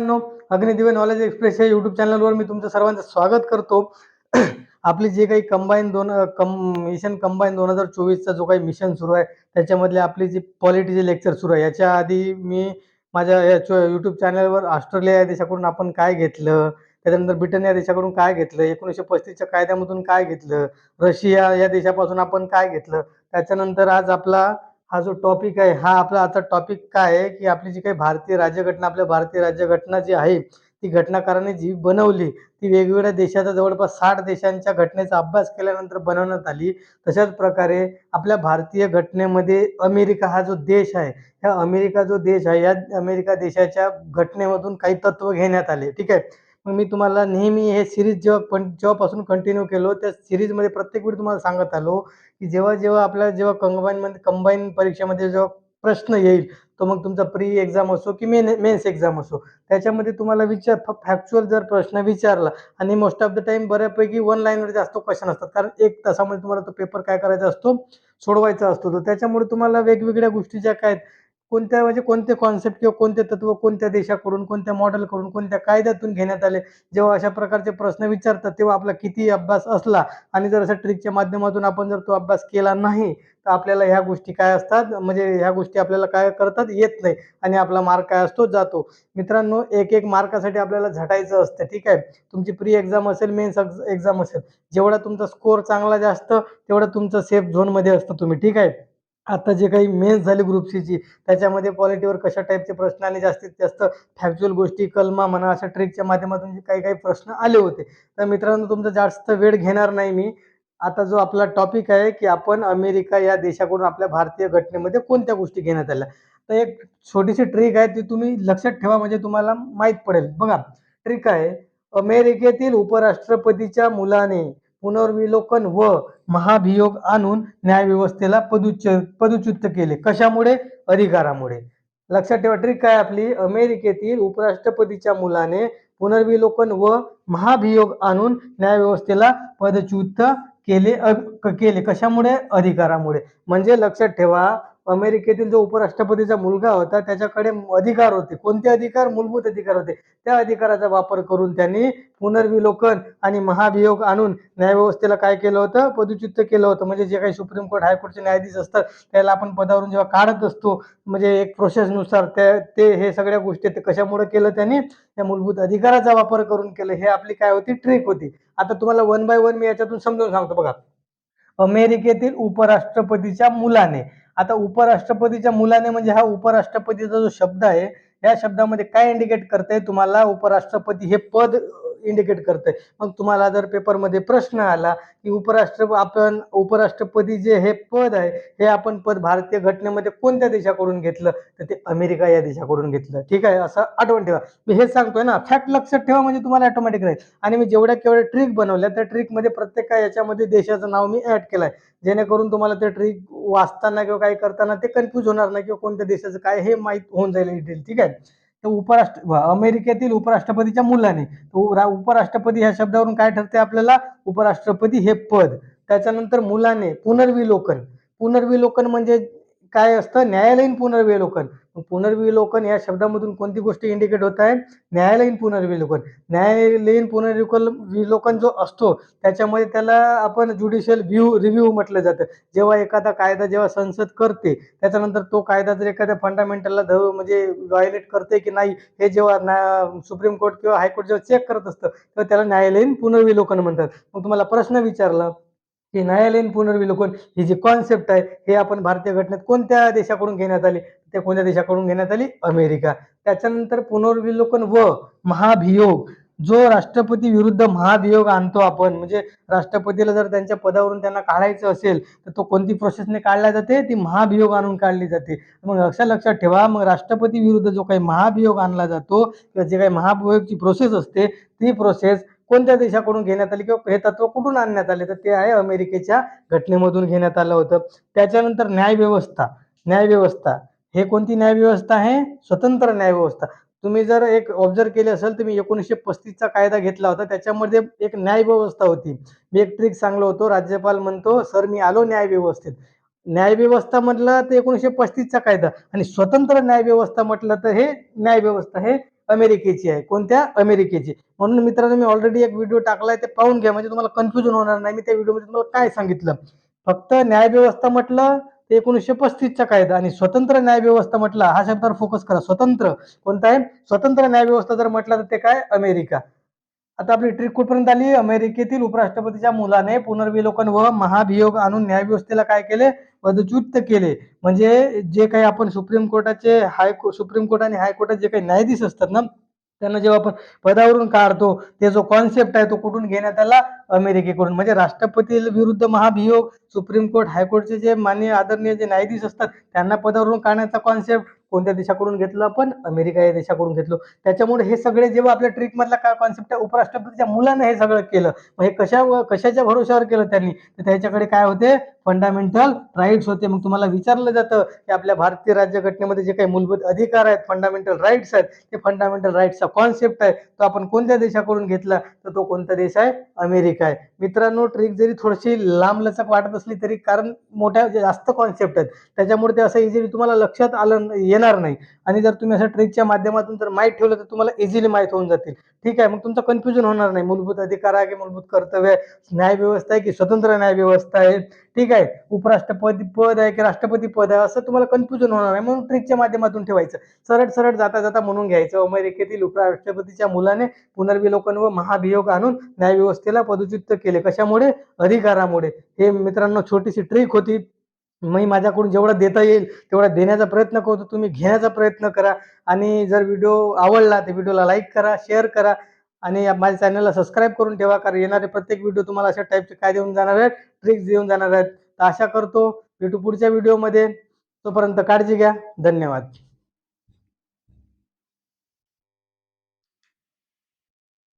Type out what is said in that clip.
मित्रांनो Agnidivya knowledge express या YouTube चॅनलवर मी तुमचं सर्वांचं स्वागत करतो. आपली जे काही कंबाईन दोन कम मिशन कंबाईन दोन हजार चोवीसचा जो काही मिशन सुरू आहे त्याच्यामधले आपली जी पॉलिटीचे लेक्चर सुरू आहे याच्या आधी मी माझ्या या यूट्यूब चॅनलवर ऑस्ट्रेलिया या देशाकडून आपण काय घेतलं त्याच्यानंतर ब्रिटन या देशाकडून काय घेतलं एकोणीसशे पस्तीसच्या कायद्यामधून काय घेतलं रशिया या देशापासून आपण काय घेतलं त्याच्यानंतर आज आपला हा जो टॉपिक आहे हा आपला आता टॉपिक काय आहे की आपली जी काही भारतीय राज्यघटना आपल्या भारतीय राज्यघटना जी आहे ती घटनाकाराने जी बनवली ती वेगवेगळ्या देशाचा जवळपास साठ देशांच्या घटनेचा अभ्यास केल्यानंतर बनवण्यात आली. तशाच प्रकारे आपल्या भारतीय घटनेमध्ये अमेरिका हा जो देश आहे ह्या अमेरिका जो देश आहे या अमेरिका देशाच्या घटनेमधून काही तत्व घेण्यात आले. ठीक आहे? मग मी तुम्हाला नेहमी हे सिरीज जेव्हा पण जेव्हापासून कंटिन्यू केलो त्या सिरीजमध्ये प्रत्येक वेळी तुम्हाला सांगत आलो की जेव्हा जेव्हा आपल्याला जेव्हा कंबाईनमध्ये कंबाईन परीक्षेमध्ये जेव्हा प्रश्न येईल तो मग तुमचा प्री एक्झाम असो की मेन मेन्स एक्झाम असो. त्याच्यामध्ये तुम्हाला विचार फॅक्च्युअल जर प्रश्न विचारला आणि मोस्ट ऑफ द टाइम बऱ्यापैकी वन लाईनवर जास्त क्वेश्चन असतात. कारण एक तासामध्ये तुम्हाला तो पेपर काय करायचा असतो? सोडवायचा असतो. तर त्याच्यामुळे तुम्हाला वेगवेगळ्या गोष्टी ज्या काय आहेत, कोणत्या म्हणजे कोणते कॉन्सेप्ट किंवा कोणते तत्व कोणत्या देशाकडून कोणत्या मॉडेलकडून कोणत्या कायद्यातून घेण्यात आले? जेव्हा अशा प्रकारचे प्रश्न विचारतात तेव्हा आपला किती अभ्यास असला आणि जर अशा ट्रिकच्या माध्यमातून आपण जर तो अभ्यास केला नाही तर आपल्याला ह्या गोष्टी काय असतात? म्हणजे ह्या गोष्टी आपल्याला काय करतात? येत नाही आणि आपला मार्क काय असतो? जातो. मित्रांनो एक एक मार्कासाठी आपल्याला झटायचं असतं ठीक आहे? तुमची प्री एक्झाम असेल मेन्स एक्झाम असेल जेवढा तुमचा स्कोअर चांगला जास्त तेवढं तुमचं सेफ झोनमध्ये असतं तुम्ही ठीक आहे? आता जे काही मेन्स झाली ग्रुप सीची त्याच्यामध्ये पॉलिटीवर कशा टाईपचे प्रश्न आले जास्तीत जास्त फॅक्च्युअल गोष्टी कलमा म्हणा अशा ट्रिकच्या माध्यमातून जे काही काही प्रश्न आले होते. तर मित्रांनो तुमचा जास्त वेळ घेणार नाही मी. आता जो आपला टॉपिक आहे की आपण अमेरिका या देशाकडून आपल्या भारतीय घटनेमध्ये कोणत्या गोष्टी घेण्यात आल्या? तर एक छोटीशी ट्रिक आहे ती तुम्ही लक्षात ठेवा म्हणजे तुम्हाला माहीत पडेल. बघा ट्रिक आहे अमेरिकेतील उपराष्ट्रपतीच्या मुलाने पुनर्विलोकन व महाभियोग आणून न्यायव्यवस्थेला पदुच्च पदच्युत केले. कशामुळे? अधिकारामुळे. लक्षात ठेवा ट्रिक काय आपली? अमेरिकेतील उपराष्ट्रपतीच्या मुलाने पुनर्विलोकन व महाभियोग आणून न्यायव्यवस्थेला पदच्युत केले केले. कशामुळे? अधिकारामुळे. म्हणजे लक्षात ठेवा अमेरिकेतील जो उपराष्ट्रपतीचा मुलगा होता त्याच्याकडे अधिकार होते. कोणते अधिकार? मूलभूत अधिकार होते. त्या अधिकाराचा वापर करून त्यांनी पुनर्विलोकन आणि महाभियोग आणून न्यायव्यवस्थेला काय केलं होतं? पदच्युत केलं होतं. म्हणजे जे काही सुप्रीम कोर्ट हायकोर्टचे न्यायाधीश असतात त्याला आपण पदावरून जेव्हा काढत असतो म्हणजे एक प्रोसेसनुसार त्या ते हे सगळ्या गोष्टी ते कशामुळे केलं त्यांनी? त्या मूलभूत अधिकाराचा वापर करून केलं. हे आपली काय होती? ट्रिक होती. आता तुम्हाला वन बाय वन मी याच्यातून समजावून सांगतो बघा. अमेरिकेतील उपराष्ट्रपतीच्या मुलाने आता उपराष्ट्रपतीच्या मुलाने म्हणजे हा उपराष्ट्रपतीचा जो शब्द आहे या शब्दामध्ये काय इंडिकेट करते तुम्हाला? उपराष्ट्रपती हे पद इंडिकेट करते मग तुम्हाला जर पेपरमध्ये प्रश्न आला की उपराष्ट्र आपण उपराष्ट्रपती जे हे पद आहे हे आपण पद भारतीय घटनेमध्ये कोणत्या देशाकडून घेतलं? तर ते अमेरिका या देशाकडून घेतलं. ठीक आहे? असं आठवण ठेवा. मी हे सांगतोय ना फॅक्ट लक्षात ठेवा म्हणजे तुम्हाला ऑटोमॅटिक राहील. आणि मी जेवढ्या केवढ्या ट्रिक बनवल्या त्या ट्रिकमध्ये प्रत्येक याच्यामध्ये देशाचं नाव मी ऍड केलंय. जेणेकरून तुम्हाला ते ट्रिक वाचताना किंवा काही करताना ते कन्फ्यूज होणार नाही किंवा कोणत्या देशाचं काय हे माहीत होऊन जाईल डिटेल ठीक आहे? तर उपराष्ट्र अमेरिकेतील उपराष्ट्रपतीच्या मुलाने. उपराष्ट्रपती ह्या शब्दावरून काय ठरते आपल्याला? उपराष्ट्रपती हे पद. त्याच्यानंतर मुलाने पुनर्विलोकन. पुनर्विलोकन म्हणजे काय असतं? न्यायालयीन पुनर्विलोकन. पुनर्विलोकन या शब्दामधून कोणती गोष्ट इंडिकेट होत आहे? न्यायालयीन पुनर्विलोकन. न्यायालयीन पुनर्विकल विलोकन जो असतो त्याच्यामध्ये त्याला आपण ज्युडिशियल व्ह्यू रिव्ह्यू म्हटलं जातं. जेव्हा एखादा कायदा जेव्हा संसद करते त्याच्यानंतर तो कायदा जर एखाद्या फंडामेंटलला धर म्हणजे व्हायलेट करते की नाही हे जेव्हा ना सुप्रीम कोर्ट किंवा हायकोर्ट जेव्हा चेक करत असतं तेव्हा त्याला न्यायालयीन पुनर्विलोकन म्हणतात. मग तुम्हाला प्रश्न विचारला की न्यायालयीन पुनर्विलोकन ही जी कॉन्सेप्ट आहे हे आपण भारतीय घटनेत कोणत्या देशाकडून घेण्यात आली? ते कोणत्या देशाकडून घेण्यात आली? अमेरिका. त्याच्यानंतर पुनर्विलोकन व महाभियोग. जो राष्ट्रपती विरुद्ध महाभियोग आणतो आपण म्हणजे राष्ट्रपतीला जर त्यांच्या पदावरून त्यांना काढायचं असेल तर तो कोणती प्रोसेसने काढला जाते? ती महाभियोग आणून काढली जाते. मग अशा लक्षात ठेवा मग राष्ट्रपती विरुद्ध जो काही महाभियोग आणला जातो किंवा जे काही महाभियोगची प्रोसेस असते ती प्रोसेस कोणत्या देशाकडून घेण्यात आली किंवा हे तत्व कुठून आणण्यात आले? तर ते आहे अमेरिकेच्या घटनेमधून घेण्यात आलं होतं. त्याच्यानंतर न्यायव्यवस्था. न्यायव्यवस्था. हे कोणती न्यायव्यवस्था आहे? स्वतंत्र न्यायव्यवस्था. तुम्ही जर एक ऑब्झर्व केले असेल तुम्ही एकोणीसशे पस्तीसचा कायदा घेतला होता त्याच्यामध्ये एक न्यायव्यवस्था होती. मी एक ट्रिक सांगलो होतो. राज्यपाल म्हणतो सर मी आलो न्यायव्यवस्थेत. न्यायव्यवस्था म्हटलं तर एकोणीसशे पस्तीसचा कायदा. आणि स्वतंत्र न्यायव्यवस्था म्हटलं तर हे न्यायव्यवस्था हे अमेरिकेची आहे. कोणत्या? अमेरिकेची. म्हणून मित्रांनो मी ऑलरेडी एक व्हिडिओ टाकलाय ते पाहून घ्या. म्हणजे तुम्हाला कन्फ्युजन होणार नाही. मी त्या व्हिडिओमध्ये तुम्हाला काय सांगितलं? फक्त न्यायव्यवस्था म्हटलं ते एकोणीसशे पस्तीसचा कायदा आणि स्वतंत्र न्यायव्यवस्था म्हटला हा शब्दावर फोकस करा. स्वतंत्र. कोणता आहे? स्वतंत्र न्यायव्यवस्था जर म्हटलं तर ते काय? अमेरिका. आता आपली ट्रिक कुठपर्यंत आली? अमेरिकेतील उपराष्ट्रपतीच्या मुलाने पुनर्विलोकन व महाभियोग आणून न्यायव्यवस्थेला काय केले? पदच्युत केले. म्हणजे जे काही आपण सुप्रीम कोर्टाचे हाय सुप्रीम कोर्ट आणि हायकोर्टात जे काही न्यायाधीश असतात ना त्यांना जेव्हा आपण पदावरून काढतो ते जो कॉन्सेप्ट आहे तो कुठून घेण्यात आला? अमेरिकेकडून. म्हणजे राष्ट्रपती विरुद्ध महाभियोग सुप्रीम कोर्ट हायकोर्टचे जे मान्य आदरणीय जे न्यायाधीश असतात त्यांना पदावरून काढण्याचा कॉन्सेप्ट कोणत्या देशाकडून घेतलं आपण अमेरिका या देशाकडून घेतलो. त्याच्यामुळे हे सगळे जेव्हा आपल्या ट्रिकमधला काय कॉन्सेप्ट आहे उपराष्ट्रपतीच्या मुलानं हे सगळं केलं. मग हे कशा कशाच्या भरोश्यावर केलं त्यांनी? तर त्याच्याकडे काय होते? फंडामेंटल राईट्स होते. मग तुम्हाला विचारलं जातं की आपल्या भारतीय राज्यघटनेमध्ये जे काही मूलभूत अधिकार आहेत फंडामेंटल राईट्स आहेत ते फंडामेंटल राईट्सचा कॉन्सेप्ट आहे. तो आपण कोणत्या देशाकडून घेतला? तर तो कोणता देश आहे? अमेरिका आहे. मित्रांनो ट्रिक जरी थोडीशी लांबलचक वाटत असली तरी कारण मोठ्या जास्त कॉन्सेप्ट आहेत. त्याच्यामुळे ते असं इझिली तुम्हाला लक्षात आलं येणार नाही. आणि जर तुम्ही असं ट्रिकच्या माध्यमातून जर माहीत ठेवलं तर तुम्हाला इझिली माहीत होऊन जातील. ठीक आहे मग तुमचं कन्फ्युजन होणार नाही. मूलभूत अधिकार आहे की मूलभूत कर्तव्य आहे? न्यायव्यवस्था आहे की स्वतंत्र न्यायव्यवस्था आहे? ठीक आहे उपराष्ट्रपती पद आहे की राष्ट्रपती पद आहे? असं तुम्हाला कन्फ्युजन होणार नाही. म्हणून ट्रिकच्या माध्यमातून ठेवायचं. सरळ सरळ जाता जाता म्हणून घ्यायचं. अमेरिकेतील उपराष्ट्रपतीच्या मुलाने पुनर्विलोकन व महाभियोग आणून न्यायव्यवस्थेला पदच्युत केले. कशामुळे? अधिकारामुळे. हे मित्रांनो छोटीशी ट्रिक होती. मी माझ्याकडून जेवढं देता येईल तेवढा देण्याचा प्रयत्न करतो. तुम्ही घेण्याचा प्रयत्न करा. आणि जर व्हिडिओ आवडला तर व्हिडिओला लाईक करा शेअर करा. आणि माझ्या चॅनलला सबस्क्राईब करून ठेवा कारण येणारे प्रत्येक व्हिडिओ तुम्हाला अशा टाईपचे काय देऊन जाणार आहेत ट्रिक्स देऊन जाणार आहेत. तर आशा करतो भेटू पुढच्या व्हिडिओमध्ये. तोपर्यंत काळजी घ्या. धन्यवाद.